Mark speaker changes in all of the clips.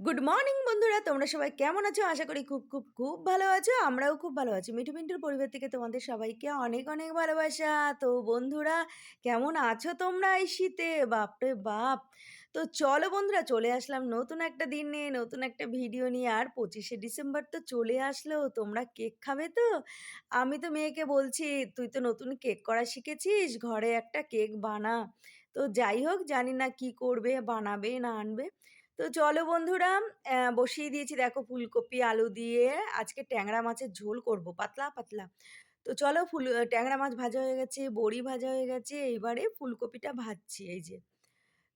Speaker 1: Good morning বন্ধুরা। তোমরা সবাই কেমন আছো? আশা করি খুব খুব খুব ভালো আছো। আমরাও খুব ভালো আছি। মিঠু মিন্টুর পরিবার থেকে তোমাদের সবাইকে অনেক অনেক ভালোবাসা। তো বন্ধুরা, কেমন আছো তোমরা এই শীতে? বাপরে বাপ! তো চলো বন্ধুরা, চলে আসলাম নতুন একটা দিন নিয়ে, নতুন একটা ভিডিও নিয়ে। আর পঁচিশে ডিসেম্বর তো চলে আসলো, তোমরা কেক খাবে তো? আমি তো মেয়েকে বলছি, তুই তো নতুন কেক করা শিখেছিস? ঘরে একটা কেক বানা। তো যাই হোক, জানি না কি করবে, বানাবে না আনবে। তো চলো বন্ধুরা বসিয়ে দিয়েছি দেখো ফুলকপি, আলু দিয়ে। আজকে ট্যাংরা মাছের ঝোল করব, পাতলা পাতলা। তো চলো ফুল, ট্যাংরা মাছ ভাজা হয়ে গেছে, বড়ি ভাজা হয়ে গেছে, এইবারে ফুলকপিটা ভাজছি, এই যে।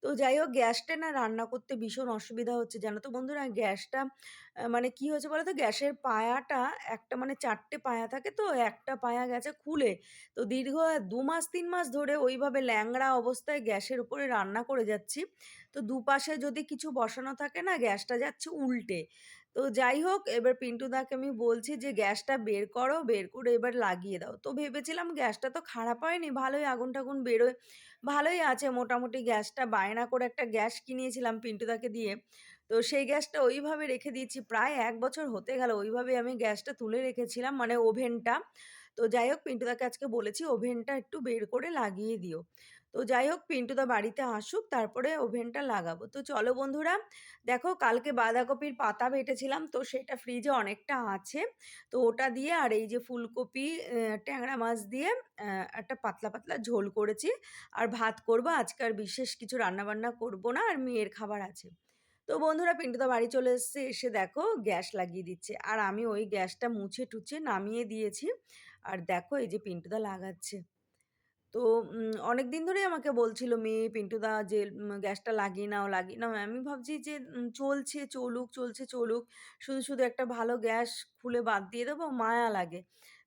Speaker 1: তো যাই হোক গ্যাসটা না রান্না করতে ভীষণ অসুবিধা হচ্ছে। জানো তো বন্ধুরা, গ্যাসটা মানে কি হয়েছে বলো তো গ্যাসের পায়াটা একটা মানে চারটে পায়া থাকে তো, একটা পায়া গেছে খুলে। তো দীর্ঘ দু মাস, তিন মাস ধরে ওইভাবে ল্যাংড়া অবস্থায় গ্যাসের উপরে রান্না করে যাচ্ছি। তো দুপাশে যদি কিছু বসানো থাকে না, গ্যাসটা যাচ্ছে উল্টে। তো যাই হোক, এবার পিন্টুদাকে আমি বলছি যে, গ্যাসটা বের করো, বের করে এবার লাগিয়ে দাও। তো ভেবেছিলাম গ্যাসটা তো খারাপ হয়নি, ভালোই আগুন টাগুন বেরোয়, ভালোই আছে। মোটামুটি গ্যাসটা বায়না করে একটা গ্যাস কিনিয়েছিলাম পিন্টুদাকে দিয়ে। তো সেই গ্যাসটা ওইভাবে রেখে দিয়েছি, প্রায় এক বছর হতে গেল, ওইভাবে আমি গ্যাসটা তুলে রেখেছিলাম মানে ওভেনটা। তো যাই হোক পিন্টুদাকে আজকে বলেছি, ওভেনটা একটু বের করে লাগিয়ে দিও। তো যাই হোক পিন্টুদা বাড়িতে আসুক, তারপরে ওভেনটা লাগাবো। তো চলো বন্ধুরা, দেখো কালকে বাঁধাকপির পাতা বেটেছিলাম, তো সেটা ফ্রিজে অনেকটা আছে। তো ওটা দিয়ে আর এই যে ফুলকপি ট্যাংরা মাছ দিয়ে একটা পাতলা পাতলা ঝোল করেছি। আর ভাত করব, আজকে আর বিশেষ কিছু রান্নাবান্না করব না, আর মেয়ের খাবার আছে। তো বন্ধুরা পিন্টুদা বাড়ি চলে এসেছে, এসে দেখো গ্যাস লাগিয়ে দিচ্ছে। আর আমি ওই গ্যাসটা মুছে টুছে নামিয়ে দিয়েছি। আর দেখো এই যে পিন্টুদা লাগাচ্ছে। তো অনেক দিন ধরেই আমাকে বলছিল, মেয়ে পিন্টুদা যে গ্যাসটা লাগিয়ে নাও লাগিয়ে নাও। আমি ভাবছি যে চলছে, চলুক চলছে, চলুক। শুধু শুধু একটা ভালো গ্যাস খুলে বাদ দিয়ে দেবো, মায়া লাগে।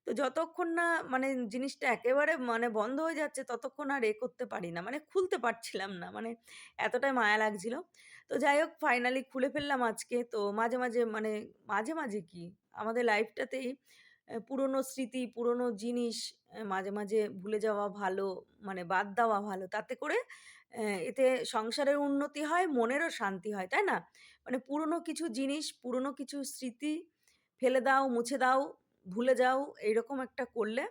Speaker 1: তো যতক্ষণ না মানে জিনিসটা একেবারে মানে বন্ধ হয়ে যাচ্ছে, ততক্ষণ আর এ করতে পারি না। মানে খুলতে পারছিলাম না মানে এতটাই মায়া লাগছিল। তো যাই হোক ফাইনালি খুলে ফেললাম আজকে। তো মাঝে মাঝে মানে মাঝে মাঝে কি, আমাদের লাইফটাতেই পুরনো স্মৃতি, পুরনো জিনিস মাঝে মাঝে ভুলে যাওয়া ভালো মানে বাদ দেওয়া ভালো, তাতে করে এতে সংসারের উন্নতি হয়, মনেরও শান্তি হয়, তাই না? মানে পুরনো কিছু জিনিস, পুরনো কিছু স্মৃতি ফেলে দাও, মুছে দাও, ভুলে যাও, এইরকম একটা করলে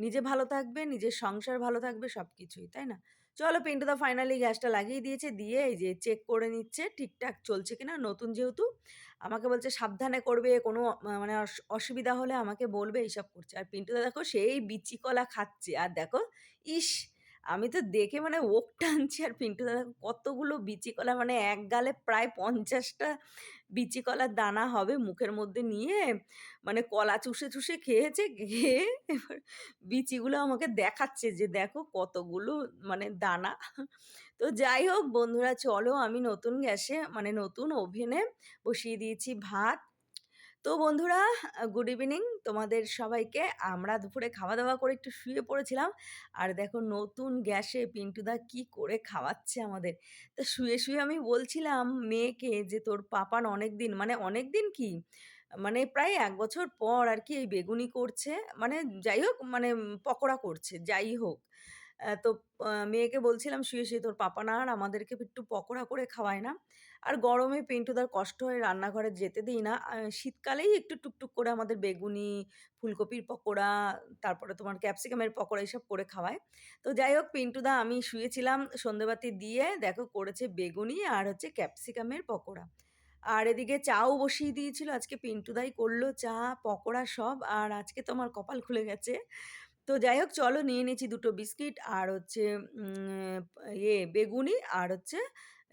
Speaker 1: নিজে ভালো থাকবে, নিজের সংসার ভালো থাকবে সব কিছুই তাই না চলো পিন্টুদা ফাইনালি গ্যাসটা লাগিয়ে দিয়েছে, দিয়ে এই যে চেক করে নিচ্ছে, ঠিকঠাক চলছে কিনা, নতুন যেহেতু, আমাকে বলছে সাবধানে করবে, কোনো মানে অসুবিধা হলে আমাকে বলবে, এইসব করছে। আর পিন্টুদা দেখো, সেই বিচি কলা খাচ্ছে। আর দেখো, ইস! আমি তো দেখে মানে ওক টানছি আর পিন্টুদা দেখো কতগুলো বিচি কলা মানে এক গালে প্রায় ৫০ টা বিচি কলার দানা হবে মুখের মধ্যে নিয়ে মানে কলা চুষে, চুষে খেয়েছে। খেয়ে এবার বিচিগুলো আমাকে দেখাচ্ছে যে দেখো কতগুলো মানে দানা। তো যাই হোক বন্ধুরা চলো আমি নতুন গ্যাসে মানে নতুন ওভেনে বসিয়ে দিয়েছি ভাত। তো বন্ধুরা গুড ইভিনিং তোমাদের সবাইকে। আমরা দুপুরে খাওয়া-দাওয়া করে একটু শুয়ে পড়েছিলাম। আর দেখো নতুন গ্যাসে পিন্টুদা কি করে খাওয়াচ্ছে আমাদের। তো শুয়ে, শুয়ে আমি বলছিলাম মেয়েকে যে, "তোর পাপান অনেক দিন মানে অনেক দিন কি? মানে প্রায় এক বছর পর আর কি এই বেগুনি করছে। মানে যাই হোক মানে পকোড়া করছে, যাই হোক। তো মেয়েকে বলছিলাম শুয়ে, শুয়ে, "তোর পাপা না আর আমাদেরকে একটু পকোড়া করে খাওয়ায় না?" আর গরমে পিন্টুদার কষ্ট হয় রান্নাঘরে যেতে দিই না। শীতকালেই একটু টুকটুক করে আমাদের বেগুনি, ফুলকপির পকোড়া, তারপরে তোমার ক্যাপসিকামের পকোড়া এসব করে খাওয়ায়। তো যাই হোক পিন্টুদা আমি শুয়েছিলাম সন্ধ্যেবাতি দিয়ে দেখো করেছে বেগুনি আর হচ্ছে ক্যাপসিকামের পকোড়া। আর এদিকে চাও বসিয়ে দিয়েছিল আজকে পিন্টুদাই করল চা, পকোড়া সব। আর আজকে তো আমার কপাল খুলে গেছে। তো যাই হোক চলো নিয়ে নিয়েছি দুটো বিস্কিট আর হচ্ছে ইয়ে বেগুনি আর হচ্ছে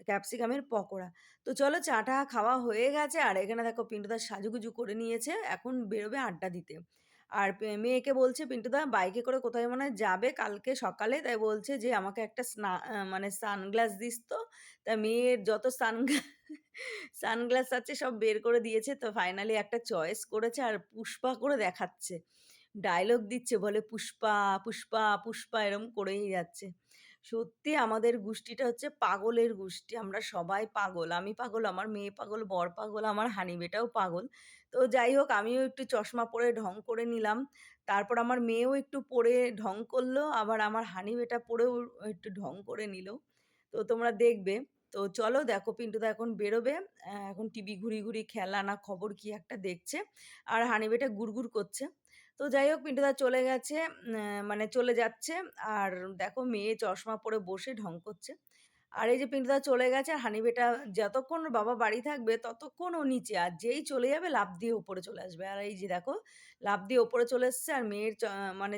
Speaker 1: ক্যাপসিকামের পকোড়া। তো চলো চা-টা খাওয়া হয়ে গেছে আর এখানে দেখো পিন্টুদা সাজুগুজু করে নিয়েছে। এখন বেরোবে আড্ডা দিতে। আর মেয়েকে বলছে পিন্টুদা বাইকে করে কোথায় মনে যাবে কালকে সকালে। তাই বলছে যে আমাকে একটা স্না মানে সানগ্লাস দিস তো। তা মেয়ের যত সানগ্লা সানগ্লাস আছে সব বের করে দিয়েছে। তো ফাইনালি একটা চয়েস করেছে আর পুষ্পা করে দেখাচ্ছে। ডায়লগ দিচ্ছে বলে, "পুষ্পা, পুষ্পা, পুষ্পা" এরকম করেই যাচ্ছে। সত্যি আমাদের গোষ্ঠীটা হচ্ছে পাগলের গোষ্ঠী। আমরা সবাই পাগল। আমি পাগল, আমার মেয়ে পাগল, বর পাগল, আমার হানিবেটাও পাগল। তো যাই হোক আমিও একটু চশমা পরে ঢং করে নিলাম। তারপর আমার মেয়েও একটু পরে ঢং করল। আবার আমার হানিবেটা পরেও একটু ঢং করে নিল। তো তোমরা দেখবে। তো চলো দেখো পিন্টুদা এখন বেরোবে। এখন টিভি ঘুরি ঘুরি খেলা না খবর কি একটা দেখছে। আর হানিবেটা গুড়গুড় করছে। তো যাই হোক পিন্টুদা চলে গেছে মানে চলে যাচ্ছে। আর দেখো, মেয়ে চশমা পরে বসে ঢং করছে। আর এই যে পিন্টুদা চলে গেছে, আর হানিবেটা যতক্ষণ বাবা বাড়ি থাকবে, ততক্ষণ ও নিচে। আর যেই চলে যাবে লাভ দিয়ে ওপরে চলে আসবে। আর এই যে দেখো লাভ দিয়ে ওপরে চলে এসছে, আর মেয়ের মানে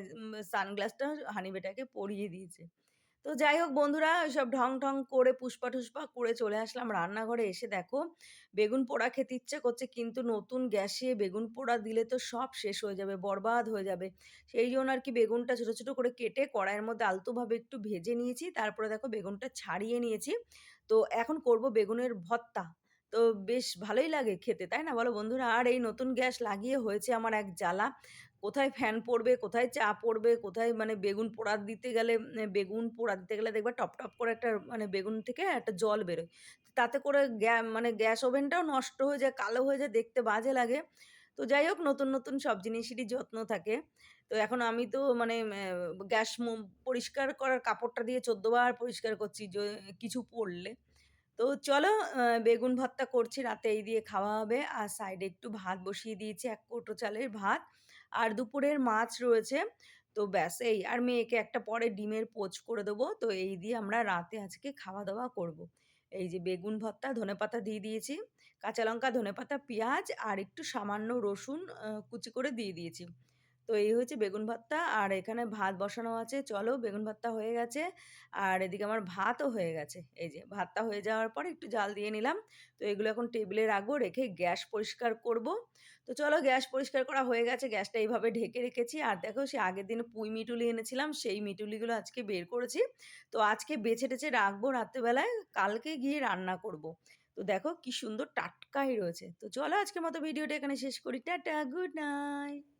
Speaker 1: সানগ্লাসটা হানিবেটাকে পরিয়ে দিয়েছে। তো যাই হোক বন্ধুরা ওইসব ঢং-ঢং করে পুষ্পা-টুষ্পা করে চলে আসলাম রান্নাঘরে। এসে দেখো বেগুন পোড়া খেতে ইচ্ছে করছে কিন্তু নতুন গ্যাসে বেগুন পোড়া দিলে তো সব শেষ হয়ে যাবে, বরবাদ হয়ে যাবে। সেই জন্য আর কি বেগুনটা ছোটো ছোটো করে কেটে কড়াইয়ের মধ্যে আলতোভাবে একটু ভেজে নিয়েছি। তারপরে দেখো বেগুনটা ছাড়িয়ে নিয়েছি। তো এখন করব বেগুনের ভর্তা। তো বেশ ভালোই লাগে খেতে, তাই না বলো বন্ধুরা? আর এই নতুন গ্যাস লাগিয়ে হয়েছে আমার এক জ্বালা। কোথায় ফ্যান পড়বে, কোথায় চা পড়বে, কোথায় মানে বেগুন পোড়া দিতে গেলে বেগুন পোড়া দিতে গেলে দেখবা টপ, টপ করে একটা মানে বেগুন থেকে একটা জল বেরোয়। তাতে করে গ্যা মানে গ্যাস ওভেনটাও নষ্ট হয়ে যায়, কালো হয়ে যায়, দেখতে বাজে লাগে। তো যাই হোক নতুন, নতুন সব জিনিসেরই যত্ন থাকে। তো এখন আমি তো মানে গ্যাস পরিষ্কার করার কাপড়টা দিয়ে ১৪ বার পরিষ্কার করছি কিছু পড়লে। তো চলো বেগুন ভর্তা করছি রাতে এই দিয়ে খাওয়া হবে। আর সাইডে একটু ভাত বসিয়ে দিয়েছি এক কৌটো চালের ভাত। আর দুপুরের মাছ রয়েছে। তো ব্যাস এই। আর মেয়েকে একটা পরে ডিমের পোচ করে দেবো। তো এই দিয়ে আমরা রাতে আজকে খাওয়া-দাওয়া করব। এই যে বেগুন ভর্তা, ধনে পাতা দিয়ে দিয়েছি। কাঁচা লঙ্কা, ধনে পাতা পেঁয়াজ আর একটু সামান্য রসুন কুচি করে দিয়ে দিয়েছি। তো এই হচ্ছে বেগুন ভর্তা আর এখানে ভাত বসানো আছে। চলো বেগুন ভর্তা হয়ে গেছে। আর এদিকে আমার ভাতও হয়ে গেছে। এই যে ভাতটা হয়ে যাওয়ার পর একটু জাল দিয়ে নিলাম। তো এগুলো এখন টেবিলে রাখব, রেখে গ্যাস পরিষ্কার করব। তো চলো গ্যাস পরিষ্কার করা হয়ে গেছে। গ্যাসটা এইভাবে ঢেকে রেখেছি। আর দেখো সে আগের দিন পুঁই মিটুলি এনেছিলাম, সেই মিটুলিগুলো আজকে বের করেছি। তো আজকে বেছে-টেছে রাখব রাত্রেবেলায়, কালকে গিয়ে রান্না করব। তো দেখো কি সুন্দর টাটকাই রয়েছে। তো চলো আজকের মতো ভিডিওটা এখানে শেষ করি। Tata, good night.